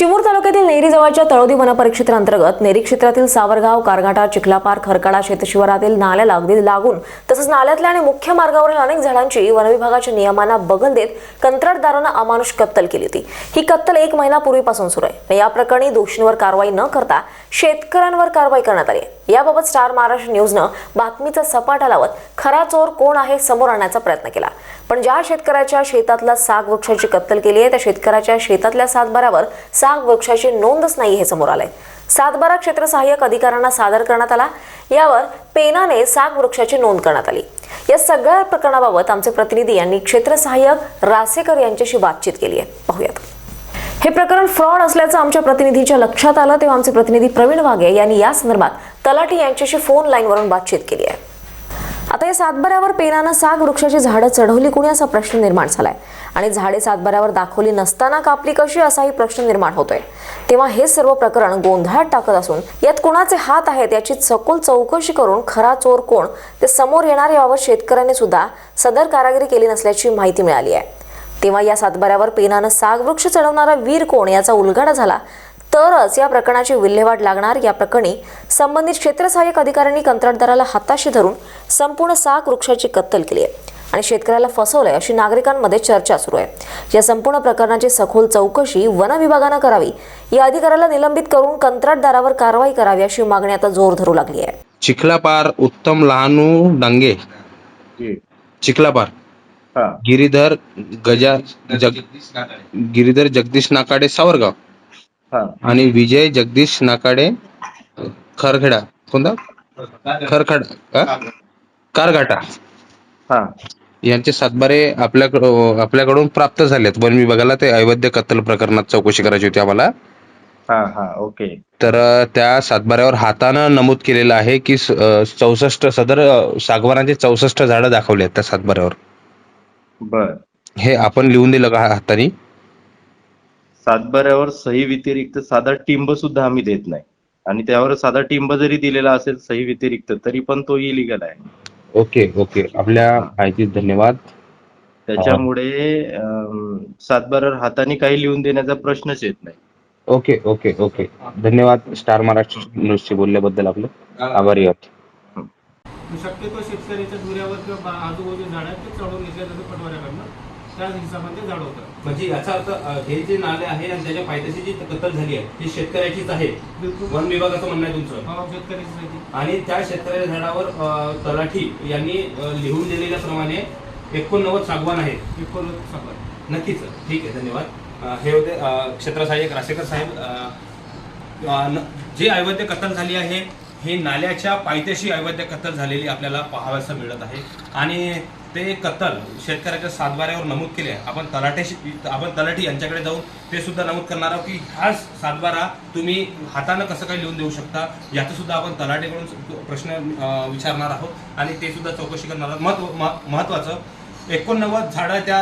चिमूर तालुक्यातील नेरी जवळच्या तळोदी वनपरिक्षेत्रांतर्गत नेरी क्षेत्रातील सावरगाव कारघाटा चिखलापार खरकडा शेतशिवारातील नाल्याला अगदी लागून तसंच नाल्यातल्या आणि मुख्य मार्गावरील अनेक झाडांची वनविभागाच्या नियमांना बगल देत कंत्राटदारानं अमानुष कत्तल केली होती ही कत्तल एक महिनापूर्वीपासून सुरू आहे या प्रकरणी दोषींवर कारवाई न करता शेतकऱ्यांवर कारवाई करण्यात आली आहे. याबाबत स्टार महाराष्ट्र न्यूजनं बातमीचा सपाटा लावत खरा चोर कोण आहे समोर आणण्याचा प्रयत्न केला. पण ज्या शेतकऱ्याच्या शेतातल्या साग वृक्षाची कत्तल केली आहे त्या शेतकऱ्याच्या शेतातल्या सातबाऱ्यावर साग वृक्षाची नोंदच नाही हे समोर आलंय. सातबारा क्षेत्र सहाय्यक अधिकाऱ्यांना सादर करण्यात आला. यावर पेनाने साग वृक्षाची नोंद करण्यात आली. या सगळ्या प्रकरणाबाबत आमचे प्रतिनिधी यांनी क्षेत्र सहाय्यक रासेकर यांच्याशी बातचीत केली आहे पाहूया. हे प्रकरण फ्रॉड असल्याचं आमच्या प्रतिनिधीच्या लक्षात आलं तेव्हा आमचे प्रतिनिधी प्रवीण वाघे यांनी या संदर्भात तलाठी यांच्याशी फोन लाईनवरून बातचीत केली आहे. आता या सातबाऱ्यावर पेनानं साग वृक्षाची झाडं चढवली कुणी असा प्रश्न निर्माण झालाय? आणि झाडे सातबाऱ्यावर दाखवली नसताना कापली कशी असाही प्रश्न निर्माण होतोय. तेव्हा हे सर्व प्रकरण गोंधळात टाकत असून यात कुणाचे हात आहेत याची सखोल चौकशी करून खरा चोर कोण ते समोर येणार याबाबत शेतकऱ्यांनी सुद्धा सदर कारागिरी केली नसल्याची माहिती मिळाली आहे. तेव्हा या सातबाऱ्यावर पेनानं साग वृक्ष चढवणारा वीर कोण याचा उलगडा झाला. तरच या प्रकरणाची विल्हेवाट लागणार. या प्रकरणी संबंधित क्षेत्र सहाय्यक अधिकाऱ्यांनी कंत्राटदाराला हाताशी धरून संपूर्ण साग वृक्षाची कत्तल केली आहे आणि शेतकऱ्याला फसवलंय अशी नागरिकांमध्ये चर्चा सुरू आहे. या संपूर्ण प्रकरणाची सखोल चौकशी वन विभागानं करावी. या अधिकाऱ्याला निलंबित करून कंत्राटदारावर कारवाई करावी अशी मागणी आता जोर धरू लागली आहे. चिखलापार उत्तम लहानू डांगे. जी. चिखलापार. गिरीधर गजा जग गिरीधर जगदीश नाकाडे सावरगाव. हा. आणि विजय जगदीश नाकाडे खरखेडा. कोणता? खरखडा. का? कारगाटा हा. यांचे सातबारे आपल्याकडं आपल्याकडून प्राप्त झालेत. वन विभागाला ते अवैध कत्तल प्रकरणात चौकशी करायची होती आम्हाला. हा हा. ओके. तर अ, त्या सातबाऱ्यावर हातानं नमूद केलेलं आहे की चौसष्ट सदर अ, सागवानाचे चौसष्ट झाडं दाखवले आहेत त्या सातबाऱ्यावर. बर. हे आपण लिहून दिलं का हाताने? सातबाऱ्यावर सही व्यतिरिक्त साधा टिंब सुद्धा आम्ही देत नाही. आणि त्यावर साधा टिंब जरी दिलेला असेल सही व्यतिरिक्त तरी पण तो इलिगल आहे. Okay okay. आपल्या माहितीत धन्यवाद. त्याच्यामुळे अं, सातबाऱ्यावर हाताने काही लिहून देण्याचा प्रश्नच येत नाही. Okay okay okay. धन्यवाद. स्टार महाराष्ट्र न्यूजशी बोलल्याबद्दल आपलं. आभारी आहोत. शक्यतो शेतकऱ्याच्या दुऱ्यावर किंवा बा- आजूबाजूच्या झाडात ते चढवून घेतल्या जातं पटवाऱ्याकडनं. त्या हिशोबाने झाड होतं. म्हणजे याचा अर्थ हे जे नाले आहे आणि त्याच्या पायथ्याशी जी कत्तल झाली आहे ही शेतकऱ्याचीच आहे. वन विभागाचं म्हणणं आहे तुमचं. भाव शेतकऱ्याची साठी आणि त्या शेतकऱ्याच्या झाडावर तलाठी यांनी अ, लिहून दिलेल्याप्रमाणे एकोणनव्वद सागवान आहे एकोणीस सफर नक्कीच. ठीक आहे धन्यवाद. अ, हे होते अ, क्षेत्र सहाय्यक रासेकर साहेब. अ, अ, न- जी अवैध कत्तल झाली आहे ही नाल्याच्या पायथ्याशी अवैध कत्तल झालेली आपल्याला पाहावयास मिळत आहे. आणि ते कत्तल शेतकऱ्याच्या सातबाऱ्यावर नमूद केले. आपण तलाठ्याशी आपण तलाठी यांच्याकडे जाऊन ते सुद्धा नमूद करणार आहोत की हा सातबारा तुम्ही हातानं कसं काय लिहून देऊ शकता याचं सुद्धा आपण तलाठीकडून प्रश्न विचारणार आहोत. आणि ते सुद्धा चौकशी करणार आहोत. महत्त्व महत्वाचं एकोणनव्वद झाडं त्या